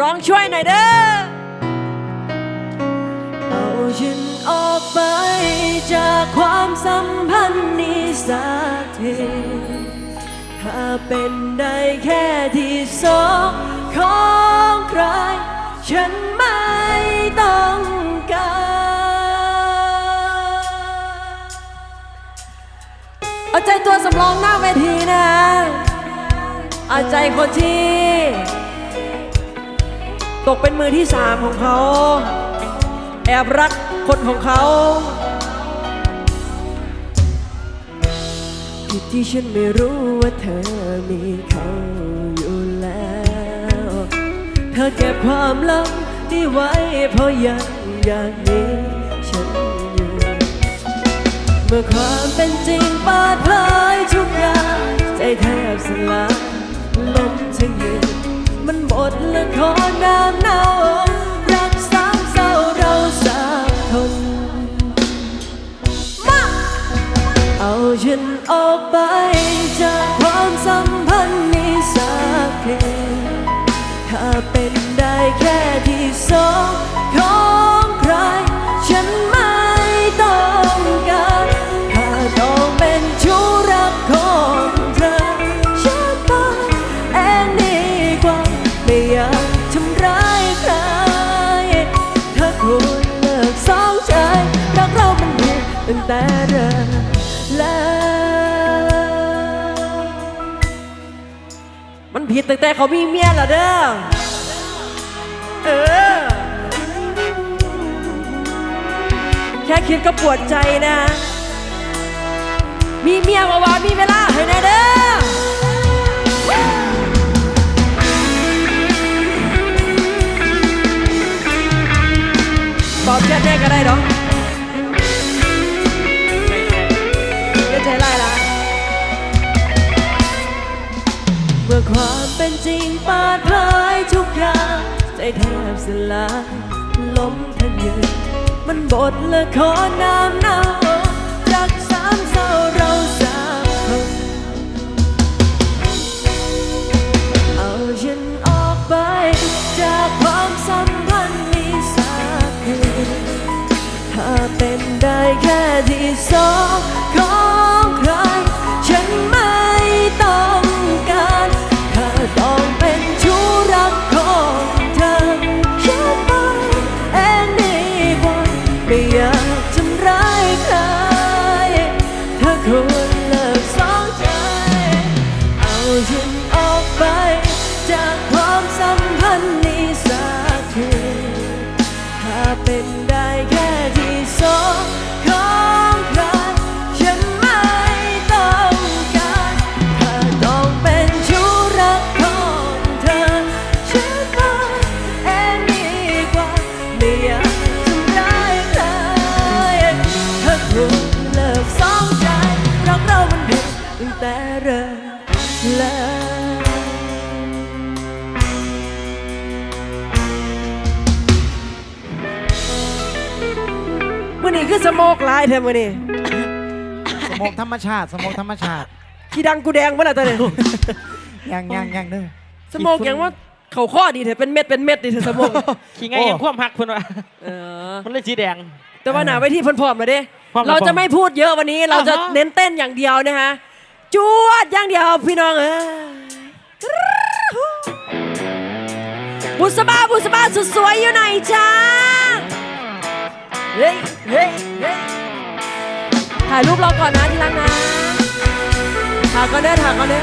ร้องช่วยหน่อยเด้อเอาฉันออกไปจากความสัมพันธ์นี้สักทีถ้าเป็นได้แค่ที่สองของใคร ฉันไม่ต้องการเอาใจตัวสำรองหน้าเวทีนะเอาใจคนที่ ตกเป็นมือที่สามของเขา แอบรักคนของเขา ผิดที่ฉันไม่รู้ว่าเธอมีเขาอยู่แล้ว เธอเก็บความลับนี้ไว้เพราะยังอยากมีฉันอยู่ เมื่อความเป็นจริงเปิดเผยทุกอย่างใจแทบสลายล้มทั้งยืน มันหมดละครน้ำเน่ารักสามเศร้าเราสามคนมาเอาฉันออกไปจากความสัมพันธ์นี้สักทีถ้าเป็นได้แค่ ผิดตั้งแต่เขามีเมียแล้วเด้อเออ แค่คิดก็ปวดใจนะ มีเมียว่าวามีเวลาให้แน่เด้อตอบแค่แน่ก็ได้เนาะ เป็นจริงปาดเผยทุกอย่างใจแทบสลายล้มทันยืนมันบทละครน้ำเน่า มื่อนี้คือสโมกหลายเทมื่อนี้สมองธรรมชาติ สมองธรรมชาติขี้ดังกูแดงเมื่อไหร่ตอนนี้ ยังยังยังเด้อสโมกอย่างว่าเขาข้อดีเถอะเป็นเม็ดเป็นเม็ดดีเถอะสโมกขี่ไงยังความหักเพิ่นว่าเออ มันเลยสีแดง แต่ว่าหนาไว้ที่เพิ่นพร้อมเลยเด้ พร้อมแล้ว เราจะไม่พูดเยอะวันนี้เราจะอ่าฮะเน้นเต้นอย่างเดียวนะฮะ จวดอย่างเดียวพี่น้องเออบุษบาบุษบาสุดสวยอยู่ไหนจ้าเฮ้ยเฮ้ยเฮ้ยถ่ายรูปเราก่อนนะที่รักนะถ่ายก่อนเด้อถ่ายก่อนเด้อ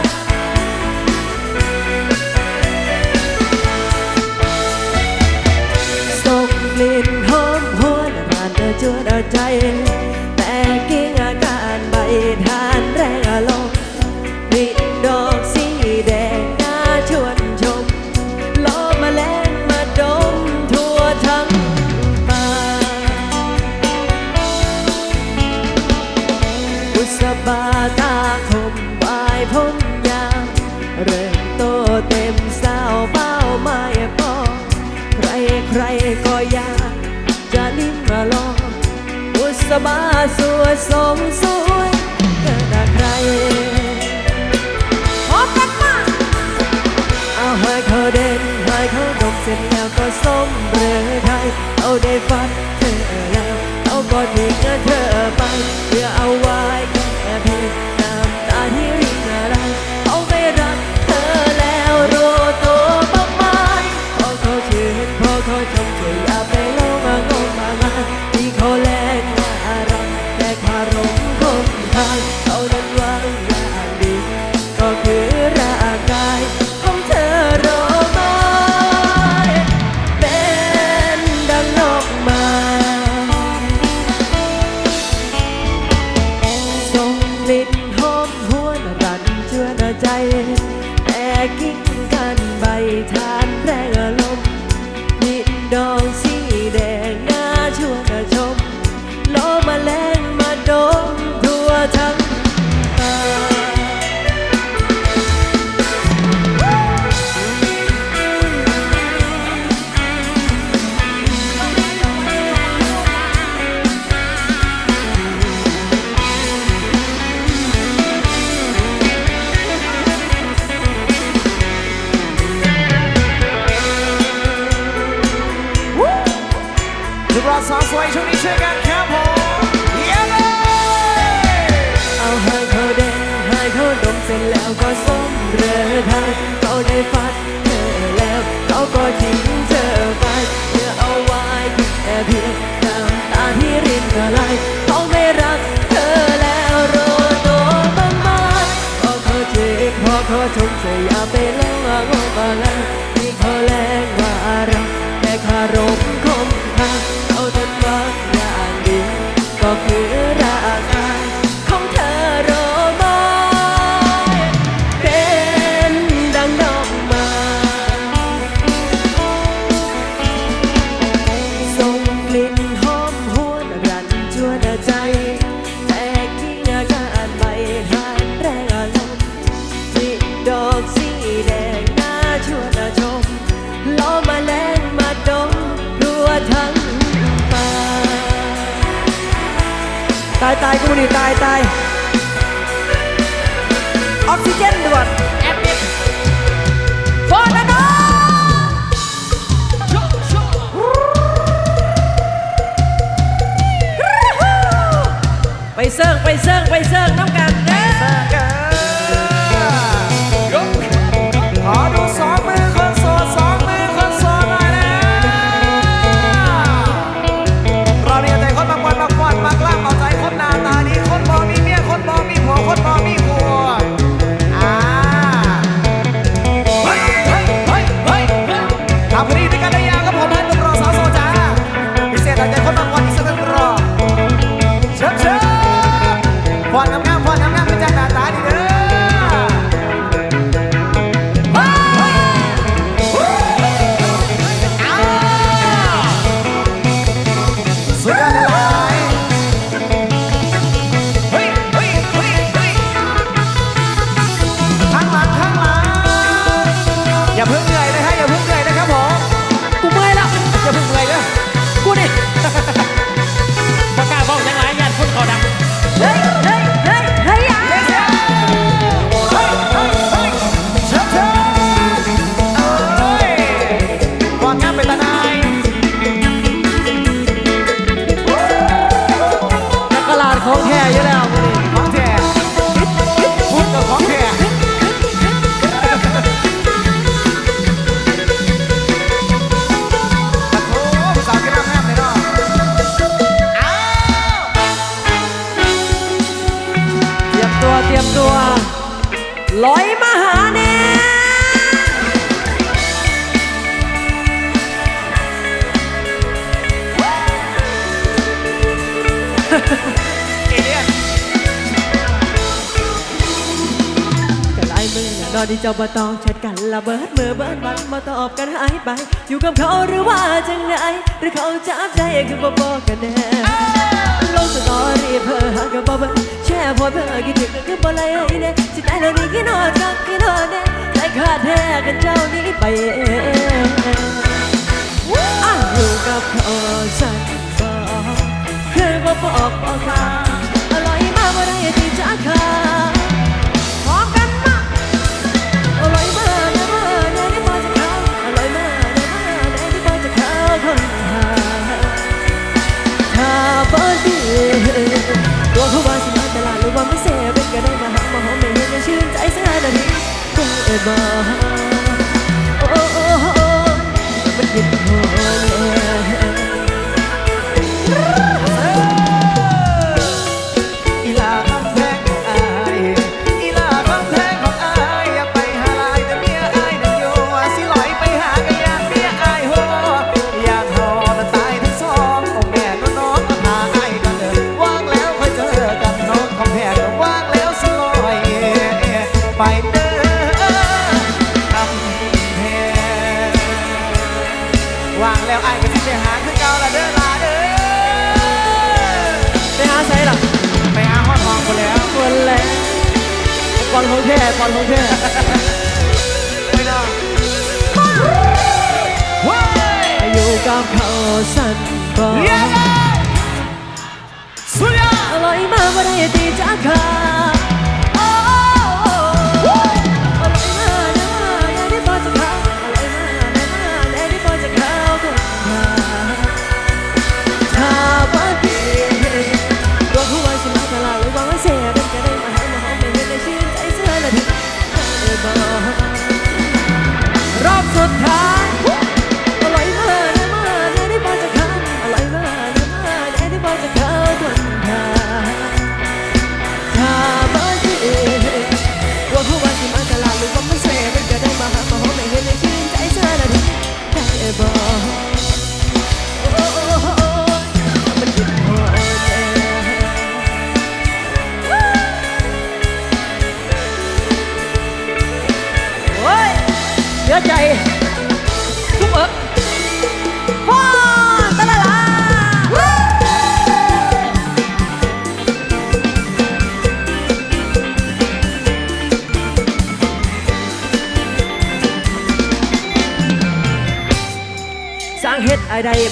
ส่งกลิ่นหอมหวนผ่านเธอจวนเอาใจ บ้าสวยสมสวยเกิดใคไรพบกันมาเอาให้เขาเด่นให้เขาดมเสร็จแล้วก็สมเรือไทยเอาได้ฟันเธอแล้วเอาก่อนมีเงินเธอ ใจ แต่กินกกันใบทาน ทาเขาได้ฟัดเธอแล้วเขาก็ทิ้งเธอไปเธอเอาไว้แค่เพียงน้ำตาที่รินละลายเขาไม่รักเธอแล้วโรโตมากๆพอเขาเจ็บพอเขาทนเธออย่าไปแล้วงมาแล้ว แต่ที่อาการหานแรงอารมณ์ดดอกสีแดงน่าชวนชมล้อมาแรงมาดมรัวทั้งป่าตายตายกูนี่ตายตาย ไปเซิร์ฟไปเซิร์ฟไปเซิร์ฟน้องกันเด้อ นี้เจ้าบ่ต้องชัดกันละเบิดเมื่อเบิดบันมาตอบกันหายไป อยู่กับเขาหรือว่าจังไงหรือเขาจับใจคือบ่บอกกันแน่ลงสตอรี่เพื่อหากับบ่เบิดแชร์พอเพื่อคิดถึงคือบ่ไรเนี่ยจิตใจเรานี่กินนอนกักกินนอนเน่ยแต่ขาดแท้กันเจ้านี้ไปเองอยู่กับเขาฉันก็คือบ่บอกบอกค่ะอร่อยมากบ่ได้ที่จะขา เสียเป็นก็ได้มาหามาหอมไม่เห็นจะชื่นใจสักนาทีคงเอ๋บอก ของแท้ก่อนของแท้อยู่กับเขาสั่นบ่อะไรมาบ่ได้ตีจากเขา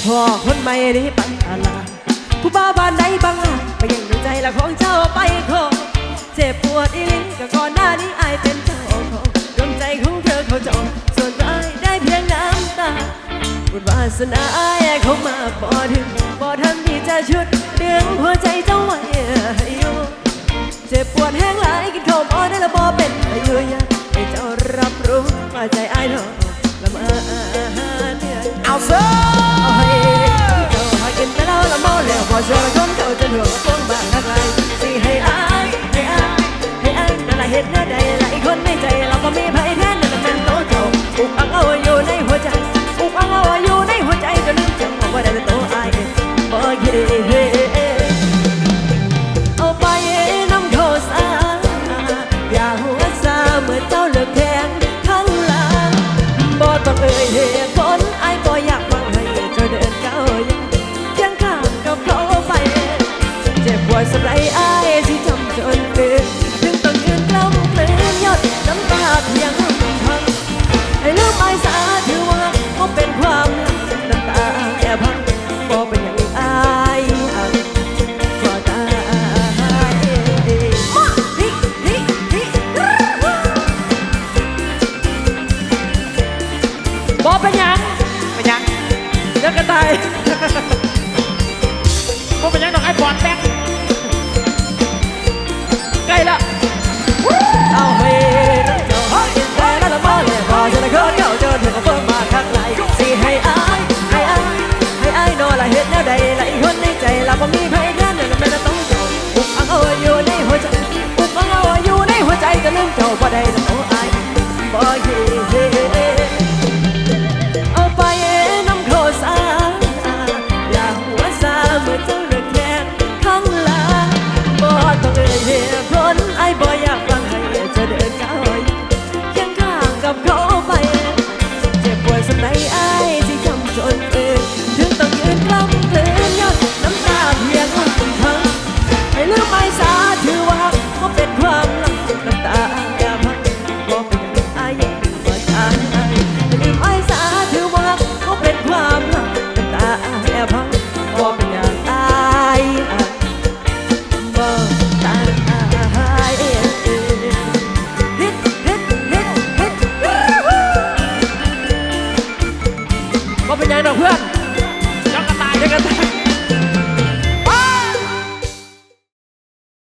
พ่อคนไม่ได้ปัญหาลาผู้บ้าบ้านใดบ้างล่ะไปยังดวใจละของเจ้าไปขอเจ็บปวดอีลิ้ก็ก่อนหน้านี้อายเป็นเจ้าของดวงใจของเธอเขาจองส่วนอายได้เพียงน้ำตาบุญวาสนาอายเขามาบ่ถึงบ่ทันที่จะชุดดึงหัวใจเจ้าไว้เจ็บปวดแห้งหลายกินขมอ่อนได้ละบ่เป็นอายุยาให้เจ้ารับรู้ว่าใจอายเนาะละมาอาหารเดือนเอาเซอ เคยเห็น บอกเป็นยังเป็นยังยังกระต่ายบอเป็นยังดอกไอ้ปอนแตกใกล้ละเอาไป